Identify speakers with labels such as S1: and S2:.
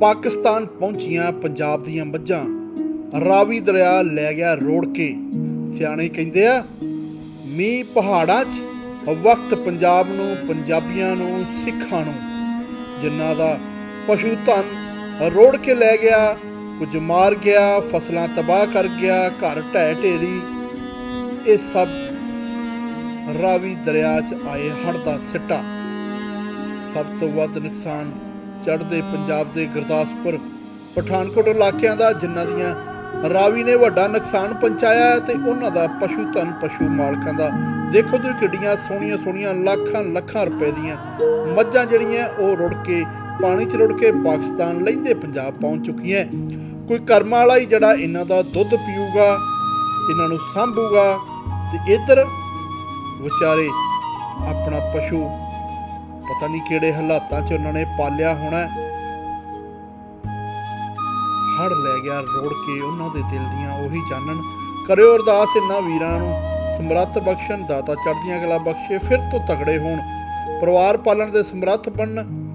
S1: ਪਾਕਿਸਤਾਨ ਪਹੁੰਚੀਆਂ ਪੰਜਾਬ ਦੀਆਂ ਮੱਝਾਂ। ਰਾਵੀ ਦਰਿਆ ਲੈ ਗਿਆ ਰੋੜ ਕੇ। ਸਿਆਣੇ ਕਹਿੰਦੇ ਆ, ਮੀਂਹ ਪਹਾੜਾਂ 'ਚ ਵਕਤ ਪੰਜਾਬ ਨੂੰ, ਪੰਜਾਬੀਆਂ ਨੂੰ, ਸਿੱਖਾਂ ਨੂੰ। ਜਿਨ੍ਹਾਂ ਦਾ ਪਸ਼ੂ ਧਨ ਰੋੜ ਕੇ ਲੈ ਗਿਆ, ਕੁਝ ਮਾਰ ਗਿਆ, ਫਸਲਾਂ ਤਬਾਹ ਕਰ ਗਿਆ, ਘਰ ਢਹਿ ਢੇਰੀ। ਇਹ ਸਭ ਰਾਵੀ ਦਰਿਆ 'ਚ ਆਏ ਹੜ ਦਾ ਸਿੱਟਾ। ਸਭ ਤੋਂ ਵੱਧ ਨੁਕਸਾਨ ਚੜ੍ਹਦੇ ਪੰਜਾਬ ਦੇ ਗੁਰਦਾਸਪੁਰ, ਪਠਾਨਕੋਟ ਇਲਾਕਿਆਂ ਦਾ, ਜਿਨ੍ਹਾਂ ਦੀਆਂ ਰਾਵੀ ਨੇ ਵੱਡਾ ਨੁਕਸਾਨ ਪਹੁੰਚਾਇਆ ਹੈ ਤੇ ਉਹਨਾਂ ਦਾ ਪਸ਼ੂ ਧਨ ਪਸ਼ੂ ਮਾਲਕਾਂ ਦਾ। ਦੇਖੋ ਤੁਸੀਂ ਕਿੱਡੀਆਂ ਸੋਹਣੀਆਂ ਸੋਹਣੀਆਂ ਲੱਖਾਂ ਲੱਖਾਂ ਰੁਪਏ ਦੀਆਂ ਮੱਝਾਂ ਜਿਹੜੀਆਂ, ਉਹ ਰੁੜ ਕੇ, ਪਾਣੀ 'ਚ ਰੁੜ ਕੇ ਪਾਕਿਸਤਾਨ ਲੈਂਦੇ ਪੰਜਾਬ ਪਹੁੰਚ ਚੁੱਕੀਆਂ। ਕੋਈ ਕਰਮਾਂ ਵਾਲਾ ਹੀ ਜਿਹੜਾ ਇਹਨਾਂ ਦਾ ਦੁੱਧ ਪੀਊਗਾ, ਇਹਨਾਂ ਨੂੰ ਸੰਭੂਗਾ ਤੇ ਇੱਧਰ ਵਿਚਾਰੇ ਆਪਣਾ ਪਸ਼ੂ ਪਤਾ ਨਹੀਂ ਕਿਹੜੇ ਹਾਲਾਤਾਂ 'ਚ ਉਹਨਾਂ ਨੇ ਪਾਲਿਆ ਹੋਣਾ ਹੜ ਲੈ ਗਿਆ, ਰੋੜ ਕੇ ਉਹਨਾਂ ਦੇ ਦਿਲ ਦੀਆਂ ਉਹੀ ਜਾਣਨ ਕਰਿਓ ਅਰਦਾਸ ਇਹਨਾਂ ਵੀਰਾਂ ਨੂੰ। ਸਮਰੱਥ ਬਖਸ਼ਣ, ਦਾਤਾ ਚੜ੍ਹਦੀਆਂ ਕਲਾ ਬਖਸ਼ੇ, ਫਿਰ ਤੋਂ ਤਗੜੇ ਹੋਣ। ਪਰਿਵਾਰ ਪਾਲਣ ਦੇ ਸਮਰੱਥ ਬਣਨ।